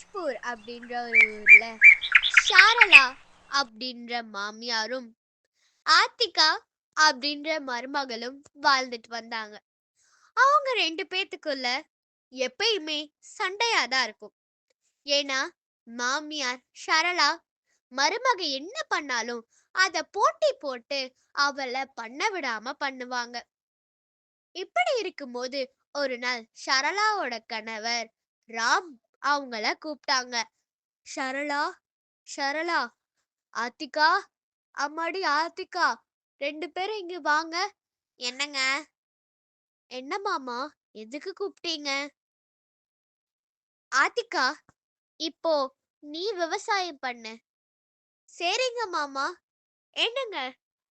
ராஜ்பூர் அப்படின்ற ஒரு ஊர்ல சாரலா அப்படின்ற மாமியாரும் ஆத்திகா அப்படின்ற மருமகளும் வாழ்ந்துட்டு வந்தாங்க. அவங்க ரெண்டு பேத்துக்குள்ள எப்பயுமே சண்டையா தான் இருக்கும். ஏன்னா மாமியார் சரளா மருமக என்ன பண்ணாலும் அத போட்டி போட்டு அவளை பண்ண விடாம பண்ணுவாங்க. இப்படி இருக்கும்போது ஒரு நாள் ஷரளாவோட கணவர் ராம் அவங்கள கூப்பிட்டாங்க. ஷரளா சரளா ஆத்திகா அம்மாடி ஆத்திகா ரெண்டு பேரும் இங்க வாங்க. என்னங்க? என்ன மாமா எதுக்கு கூப்பிட்டீங்க? ஆத்திகா இப்போ நீ விவசாயம் பண்ணு. சரிங்க மாமா. என்னங்க?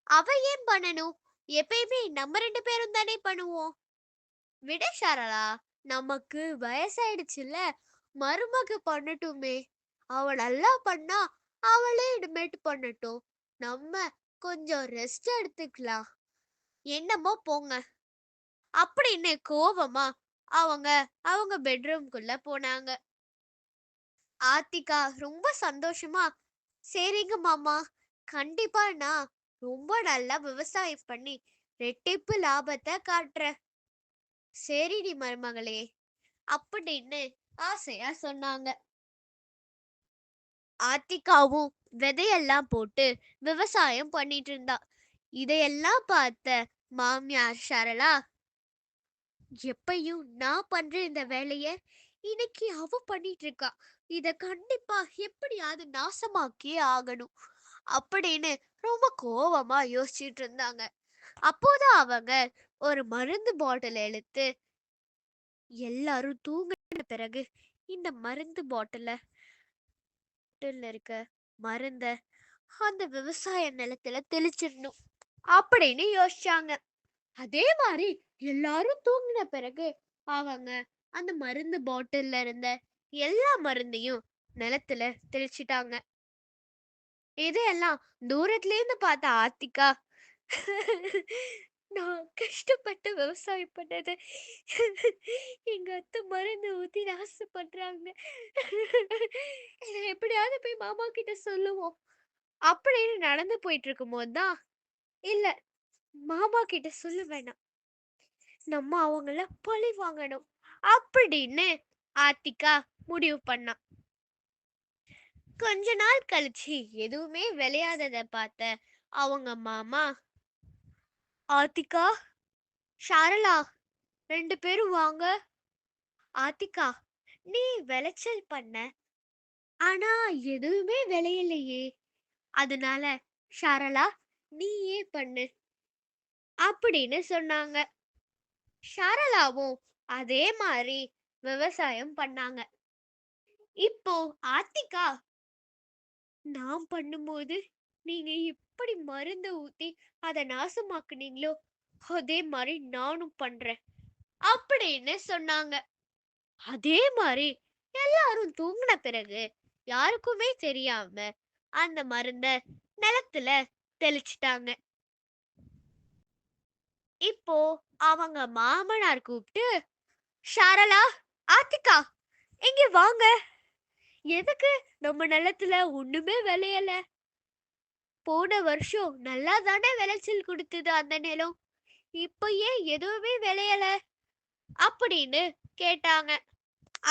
அவ ஏன் பண்ணணும்? எப்பயுமே நம்ம ரெண்டு பேரும் தானே பண்ணுவோம். விட ஷரளா நமக்கு வயசாயிடுச்சுல்ல மருமக பண்ணட்டுமே. அவ நல்லா பண்ணா அவளே இனிமேட்டு பண்ணட்டும். நம்ம கொஞ்சம் ரெஸ்ட் எடுத்துக்கலாம். என்னமோ போங்க. அப்படின்னு கோவமா அவங்க அவங்க பெட்ரூம்குள்ள போனாங்க. ஆத்திகா ரொம்ப சந்தோஷமா சரிங்க மாமா கண்டிப்பா நான் ரொம்ப நல்லா விவசாயம் பண்ணி ரெட்டிப்பு லாபத்தை காட்டுறேன். சரிடி மருமகளே அப்படின்னு ஆசையா சொன்னாங்க. ஆத்திகாவும் விதையெல்லாம் போட்டு விவசாயம் பண்ணிட்டு இருந்தா. இதையெல்லாம் பார்த்த மாமியார் சரளா எப்பயும் நான் பண்ற இந்த வேலைய இன்னைக்கு அவ பண்ணிட்டு இருக்கா. இத கண்டிப்பா எப்படியாவது நாசமாக்கியே ஆகணும். அப்படின்னு ரொம்ப கோவமா யோசிச்சுட்டு இருந்தாங்க. அப்போதான் அவங்க ஒரு மருந்து பாட்டில் எடுத்து எல்லாரும் தூங்க பிறகு இந்த மருந்து பாட்டில இருக்க மருந்த அந்த விவசாய நிலத்துல தெளிச்சிடணும் அப்படின்னு யோசிச்சாங்க. அதே மாதிரி எல்லாரும் தூங்கின பிறகு அவங்க அந்த மருந்து பாட்டில்ல இருந்த எல்லா மருந்தையும் நிலத்துல தெளிச்சிட்டாங்க. இதையெல்லாம் தூரத்துல இருந்து பார்த்த ஆத்திகா நான் கஷ்டப்பட்டு விவசாயம் பண்ணது. எங்க அத்தை மருந்து ஊத்தி நாசு பண்றாங்க. எப்படியாவது போய் மாமா கிட்ட சொல்லுவோம். அப்படின்னு நடந்து போயிட்டு இருக்கும் போதுதான் இல்ல மாமா கிட்ட சொல்ல வேணாம். நம்ம அவங்கள பழி வாங்கணும். அப்படின்னு ஆத்திகா முடிவு பண்ணா. கொஞ்ச நாள் கழிச்சு எதுவுமே விளையாதத பார்த்த அவங்க மாமா ஆத்திகா ஷாரலா ரெண்டு பேரும் வாங்க. ஆத்திகா நீ விளைச்சல் பண்ண. ஆனா எதுவுமே விளையலையே. அதனால ஷாரலா நீயே பண்ணு. அப்படின்னு சொன்னாங்க. ஷாரலாவும் அதே மாதிரி விவசாயம் பண்ணாங்க. இப்போ ஆத்திகா நான் பண்ணும்போது நீங்க எப்படி மருந்து ஊத்தி அதை நாசமாக்குனீங்களோ அதே மாதிரி நானும் பண்றேன் அப்படின்னு சொன்னாங்க. அதே மாதிரி எல்லாரும் தூங்கின பிறகு யாருக்குமே தெரியாம அந்த மருந்த நிலத்துல தெளிச்சிட்டாங்க. இப்போ அவங்க மாமனார் கூப்பிட்டு ஷாரலா ஆத்திகா இங்க வாங்க. எதுக்கு? நம்ம நிலத்துல ஒண்ணுமே விளையல. போன வருஷம் நல்லா தானே விளைச்சல் கொடுத்தது அந்த நிலம். இப்போ ஏன் எதுவுமே விளையல. அப்படின்னு கேட்டாங்க.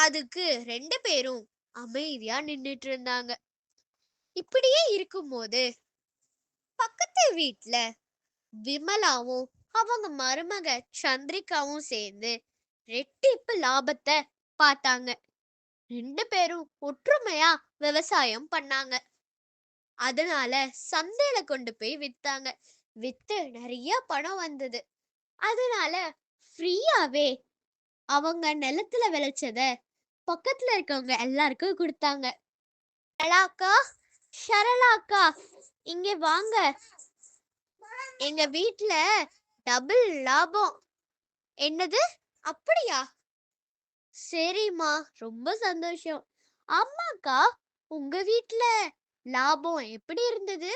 அதுக்கு ரெண்டு பேரும் அமைதியா நின்னுட்டு இருந்தாங்க. இப்படியே இருக்கும்போது பக்கத்து வீட்டுல விமலாவும் அவங்க மருமக சந்திரிகாவும் சேர்ந்து ரெட்டிப்பு லாபத்தை பார்த்தாங்க. ரெண்டு பேரும் ஒற்றுமையா விவசாயம் பண்ணாங்க. அதனால சந்தையில கொண்டு போய் வித்தாங்க. வித்து நிறைய பணம் வந்தது. அதனால ஃப்ரீயாவே அவங்க நிலத்துல விளைச்சத பக்கத்துல இருக்கவங்க எல்லாருக்கும் கொடுத்தாங்க. ஷரளாக்கா ஷரலாக்கா இங்க வாங்க. எங்க வீட்ல டபுள் லாபம். என்னது? அப்படியா? சரிம்மா ரொம்ப சந்தோஷம். அம்மாக்கா உங்க வீட்ல லாபம் எப்படி இருந்தது?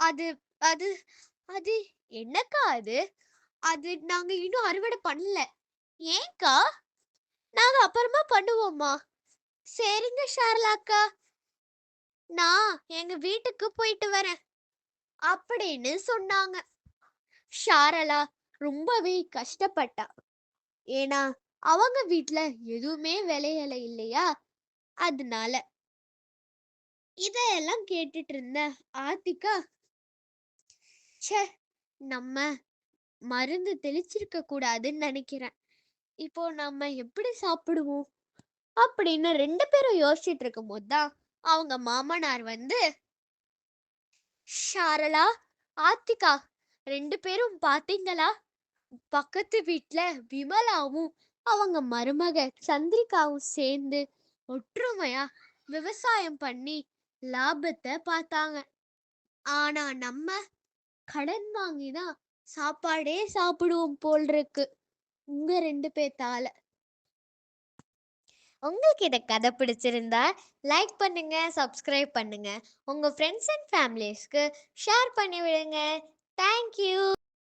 அது அது அது என்னக்கா அது? அது நாங்க இன்னும் அறுவடை பண்ணல. ஏன்க்கா? நாங்க அப்புறமா பண்ணுவோம்மா. சரிங்க ஷார்லாக்கா. நான் எங்க வீட்டுக்கு போயிட்டு வரேன். அப்படின்னு சொன்னாங்க. ஷாரலா ரொம்பவே கஷ்டப்பட்டா. ஏன்னா அவங்க வீட்டுல எதுவுமே விளையல இல்லையா? அதனால இதையெல்லாம் கேட்டுட்டு இருந்த ஆர்த்திகா ச்சே நம்ம மருந்து தெளிச்சிருக்க கூடாதுன்னு நினைக்கிறேன். இப்போ நம்ம எப்படி சாப்பிடுவோம்? அப்படின்னு ரெண்டு பேரும் யோசிச்சுட்டு இருக்கும்போது போதுதான் அவங்க மாமனார் வந்து ஷாரலா ஆத்திகா ரெண்டு பேரும் பாத்தீங்களா? பக்கத்து வீட்டுல விமலாவும் அவங்க மருமக சந்திரிகாவும் சேர்ந்து ஒற்றுமையா விவசாயம் பண்ணி லாபத்தை பார்த்தாங்க ஆனா நம்ம கடன் வாங்கி தான் சாப்பாடே சாப்பிடுவோம் போல் இருக்கு உங்க ரெண்டு பேத்தால. உங்களுக்கு இந்த கதை பிடிச்சிருந்தா லைக் பண்ணுங்க சப்ஸ்கிரைப் பண்ணுங்க. உங்க ஃப்ரெண்ட்ஸ் அண்ட் ஃபேமிலிஸ்க்கு ஷேர் பண்ணி விடுங்க தேங்க்யூ